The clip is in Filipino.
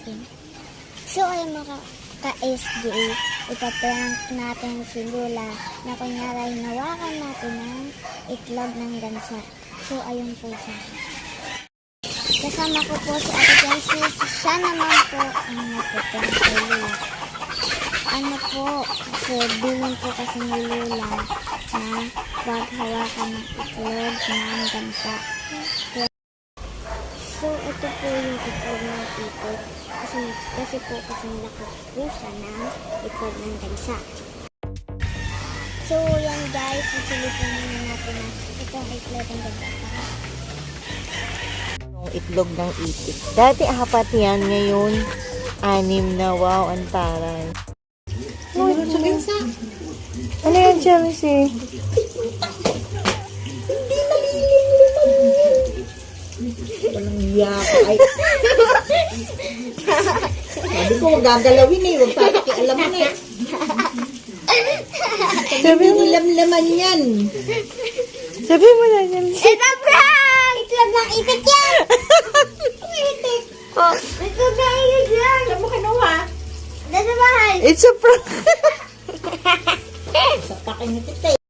natin. So ay mga ka-SGA, ipaprank natin si Lula na kunyari hinawakan natin ng itlog ng gansa. So ayun po siya. Kasama ko po si Ate Chelsea. Siya naman po ang nagpaprank kay Lula. Ano po, kasi bilin po kasi ni Lula na wag hawakan ng itlog ng gansa. So, ito po yung itlog ng itlog. Kasi, kasi po kasi nakapo siya ng itlog ng gansa. So, yan guys, isilipin muna natin na itong itlog ng gansa. Yung itlog ng itik. Dati apat yan, ngayon anim na. Wow, ang taray. Ano yan, Chelsea? Walang iya ka. Ay. Sabi ko, huwag gagalawin eh. Huwag papakialaman eh. Sabi mo, Nilamlaman yan. sabi mo na, Chelsea. Ito prank! Itlog ng itik yan! itik! Oh, Itlog ng itik yan! Saan mo kinuha? Nasa bahay! it's a prank. Sa pakin ni tita